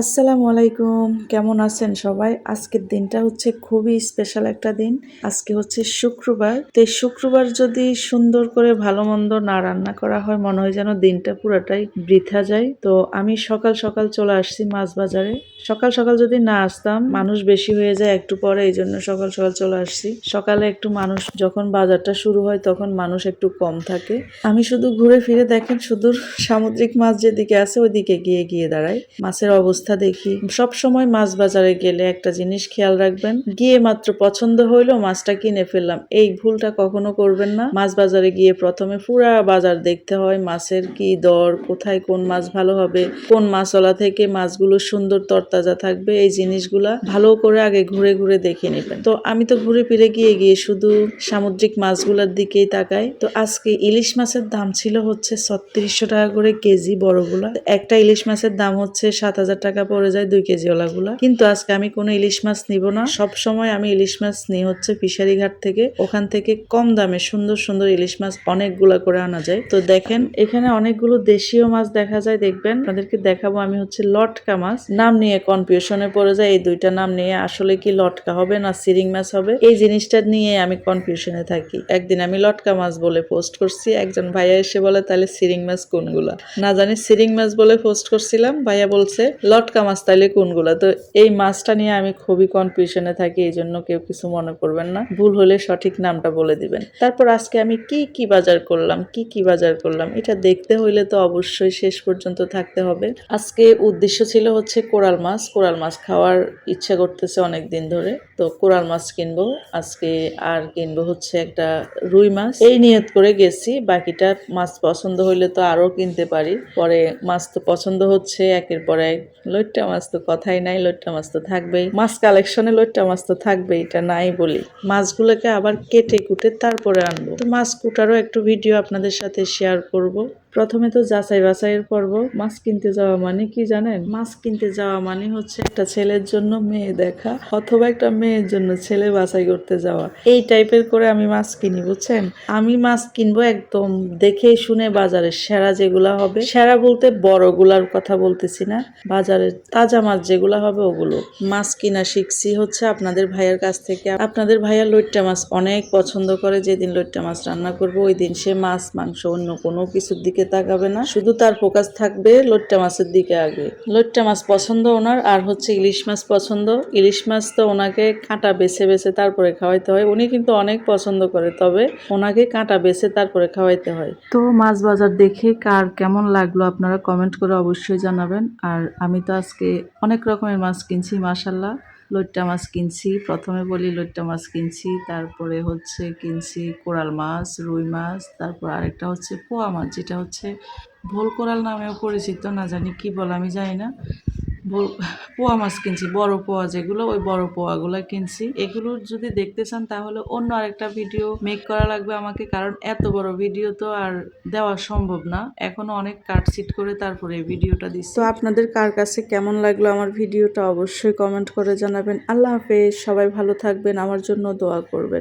আসসালামু আলাইকুম। কেমন আছেন সবাই? আজকের দিনটা হচ্ছে খুবই স্পেশাল একটা দিন। আজকে হচ্ছে শুক্রবার। তো এই শুক্রবার যদি সুন্দর করে ভালো মন্দ না রান্না করা হয়, মনে হয় যেন দিনটা পুরাটাই বৃথা যায়। তো আমি সকাল সকাল চলে আসছি মাছ বাজারে। সকাল সকাল যদি না আসতাম, মানুষ বেশি হয়ে যায় একটু পরে, এই জন্য সকাল সকাল চলে আসছি। সকালে একটু মানুষ যখন বাজারটা শুরু হয়, তখন মানুষ একটু কম থাকে। আমি শুধু ঘুরে ফিরে দেখেন শুধু সামুদ্রিক মাছ যেদিকে আছে, ওইদিকে গিয়ে গিয়ে দাঁড়াই। মাছের অবস্থা দেখি। সব সময় মাছ বাজারে গেলে একটা জিনিস খেয়াল রাখবেন, গিয়ে মাত্র পছন্দ হইল মাছটা কিনে ফেললাম। এই ভুলটা কখনো করবেন না। মাছ বাজারে গিয়ে প্রথমে পুরা বাজার দেখতে হয়, মাছের কি দর, কোথায় কোন মাছ ভালো হবে, কোন মাছওয়ালা থেকে মাছগুলো সুন্দর তরতাজা থাকবে, এই জিনিসগুলা ভালো করে আগে ঘুরে ঘুরে দেখে নেবেন। তো আমি তো ঘুরে ফিরে গিয়ে গিয়ে শুধু সামুদ্রিক মাছগুলোর দিকেই তাকাই। তো আজকে ইলিশ মাছের দাম ছিল হচ্ছে ছত্রিশশো টাকা করে কেজি বড়গুলা। একটা ইলিশ মাছের দাম হচ্ছে সাত হাজার টাকা পড়ে যায় দুই কেজি ওলাগুলা কিন্তু আজকে আমি কোনো ইলিশ মাছ নিব না। সব সময় আমি ইলিশ মাছ নিই হচ্ছে ফিশারি ঘাট থেকে, ওখান থেকে কম দামে সুন্দর সুন্দর ইলিশ মাছ অনেকগুলা করে আনা যায়। তো দেখেন, এখানে অনেকগুলো দেশীয় মাছ দেখা যায়, দেখবেন? আপনাদেরকে দেখাবো আমি হচ্ছে লটকা মাছ। নাম নিয়ে কনফিউশনে পড়ে যায়, এই দুইটা নাম নিয়ে আসলে কি লটকা হবে না সিরিং মাছ হবে? এই জিনিসটা নিয়ে আমি কনফিউশনে থাকি। একদিন আমি লটকা মাছ বলে পোস্ট করছি, একজন ভাইয়া এসে বলে, তাহলে সিরিং মাছ কোনগুলা? না জানি সিরিং মাছ বলে পোস্ট করছিলাম, ভাইয়া বলছে লটকা মাছ তাহলে কোনগুলা? তো এই মাছটা নিয়ে আমি খুবই কনফিউশনে থাকি এই জন্য কেউ কিছু মনে করবেন না। ভুল হলে সঠিক নামটা বলে দিবেন। তারপর আজকে আমি কি কি বাজার করলাম, কি কি বাজার করলাম, এটা দেখতে হইলে তো অবশ্যই শেষ পর্যন্ত থাকতে হবে। আজকে উদ্দেশ্য ছিল হচ্ছে কোরাল মাছ। কোরাল মাছ খাওয়ার ইচ্ছা করতেছে অনেক দিন ধরে। তো কোরাল মাছ কিনবো। আজকে আর কিনবো হচ্ছে একটা রুই মাছ। এই নিয়ত করে গেছি। বাকিটা মাছ পছন্দ হইলে তো আরও কিনতে পারি। পরে মাছ তো পছন্দ হচ্ছে, একের পর এক লইট্টা মাছ তো কথাই নাই লইট্টা মাছ তো থাকবেই। মাছ কালেকশনে লইট্টা মাছ তো থাকবে এটা নাই বলি। মাছগুলোকে আবার কেটে কুটে তারপরে আনব। তো মাছ কুটারও একটু ভিডিও আপনাদের সাথে শেয়ার করব। প্রথমে তো যাচাই বাছাইয়ের পর্ব, মাছ কিনতে যাওয়া মানে কি জানেন? মাছ কিনতে যাওয়া মানে হচ্ছে একটা ছেলের জন্য মেয়ে দেখা অথবা একটা মেয়ের জন্য ছেলে বাছাই করতে যাওয়া। এই টাইপের করে আমি মাছ কিনি, বুঝছেন? আমি মাছ কিনবো একদম দেখে শুনে বাজারে সেরা যেগুলা হবে। সেরা বলতে বড়গুলার কথা বলতেছি না, বাজারের তাজা মাছ যেগুলা হবে ওগুলো। মাছ কিনা শিখছি হচ্ছে আপনাদের ভাইয়ের কাছ থেকে। আপনাদের ভাইয়া লইট্টা মাছ অনেক পছন্দ করে, যেদিন লইট্টা মাছ রান্না করব ওই দিন সে মাছ, মাংস অন্য কোনো কিছুর দিকে তাকাবে না শুধু তার ফোকাস থাকবে লোট্টা মাছের দিকে আগে। লোট্টা মাছ পছন্দ ওনার আর হচ্ছে ইলিশ মাছ পছন্দ। ইলিশ মাছ তো ওনাকে কাঁটা বেছে বেছে তারপরে খাওয়াইতে হয়। উনি কিন্তু অনেক পছন্দ করে তবে ওনাকে কাঁটা বেছে তারপরে খাওয়াইতে হয়। তো মাছ বাজার দেখে কার কেমন লাগল আপনারা কমেন্ট করে অবশ্যই জানাবেন। আর আমি তো আজকে অনেক রকমের মাছ কিনছি মাসাল্লাহ লইট্টা মাছ কিনছি। প্রথমে বলি লইট্টা মাছ কিনছি, তারপরে হচ্ছে কিনছি কোরাল মাছ, রুই মাছ, তারপর আরেকটা হচ্ছে পোয়া মাছ, যেটা হচ্ছে ভোল কোরাল নামেও পরিচিত, না জানি কি বলে আমি জানি না। পোয়া মাছ কিনছি, বড় পোয়া যেগুলো, ওই বড় পোয়াগুলো কিনছি। এগুলো যদি দেখতে চান, তাহলে অন্য আরেকটা ভিডিও মেক করা লাগবে আমাকে, কারণ এত বড় ভিডিও তো আর দেওয়া সম্ভব না। এখনও অনেক কাটছিট করে তারপরে ভিডিওটা দিচ্ছি। তো আপনাদের কার কাছে কেমন লাগল আমার ভিডিওটা অবশ্যই কমেন্ট করে জানাবেন। আল্লাহ হাফেজ, সবাই ভালো থাকবেন, আমার জন্য দোয়া করবেন।